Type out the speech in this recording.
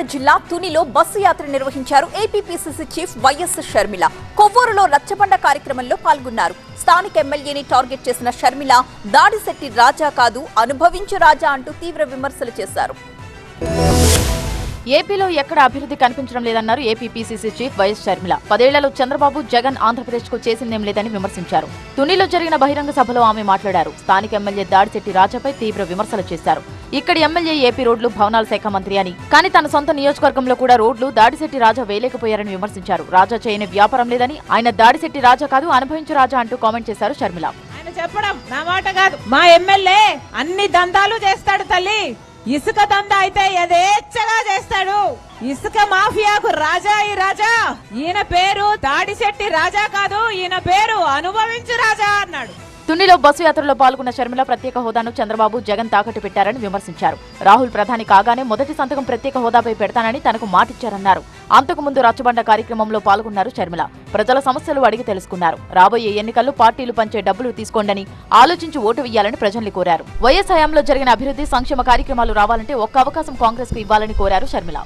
కాకినాడ జిల్లా తునిలో బస్సు యాత్ర నిర్వహించారు ఏపీపీసీసీ చీఫ్ వైఎస్ షర్మిల. కొవ్వూరులో రచ్చబండ కార్యక్రమంలో పాల్గొన్నారు. స్థానిక ఎమ్మెల్యేని టార్గెట్ చేసిన షర్మిల దాడిశెట్టి రాజా కాదు అనుభవించు రాజా అంటూ తీవ్ర విమర్శలు చేశారు. ఏపీలో ఎక్కడ అభివృద్ధి కనిపించడం లేదన్నారు ఏపీ చీఫ్ వైఎస్ షర్మిల. పదేళ్ళలో చంద్రబాబు జగన్ ఆంధ్రప్రదేశ్కు చేసిందేం లేదని విమర్శించారు. తునిలో జరిగిన బహిరంగ సభలో ఆమె మాట్లాడారు. స్థానిక ఎమ్మెల్యే దాడిశెట్టి రాజాపై తీవ్ర విమర్శలు చేశారు. ఇక్కడి ఎమ్మెల్యే ఏపీ రోడ్లు భవనాల శాఖ మంత్రి అని. కానీ తన సొంత నియోజకవర్గంలో కూడా రోడ్లు దాడిశెట్టి రాజా వేయలేకపోయారని విమర్శించారు. రాజా చేయని వ్యాపారం లేదని ఆయన దాడిశెట్టి రాజా కాదు అనుభవించు రాజా అంటూ కామెంట్ చేశారు షర్మిల. ఆయన చెప్పడం నా మాట కాదు. మా ఎమ్మెల్యే అన్ని దందాలు చేస్తాడు తల్లి. ఇసుక దండ అయితే యథేచ్ఛగా చేస్తాడు. ఇసుక మాఫియాకు రాజా ఈ రాజా. ఈయన పేరు దాడిశెట్టి రాజా కాదు ఈయన పేరు అనుభవించు రాజా అన్నాడు. తునిలో బస్సు యాత్రలో పాల్గొన్న షర్మిల ప్రత్యేక హోదాను చంద్రబాబు జగన్ తాకట్టు పెట్టారని విమర్శించారు. రాహుల్ ప్రధాని కాగానే మొదటి సంతకం ప్రత్యేక హోదాపై పెడతానని తనకు మాటిచ్చారన్నారు. అంతకు ముందు రచ్చబండ కార్యక్రమంలో పాల్గొన్నారు షర్మిల. ప్రజల సమస్యలు అడిగి తెలుసుకున్నారు. రాబోయే ఎన్నికల్లో పార్టీలు పంచే డబ్బులు తీసుకోండని ఆలోచించి ఓటు వేయాలని ప్రజల్ని కోరారు. వైఎస్ హయాంలో జరిగిన అభివృద్ధి సంక్షేమ కార్యక్రమాలు రావాలంటే ఒక్క అవకాశం కాంగ్రెస్కు ఇవ్వాలని కోరారు షర్మిల.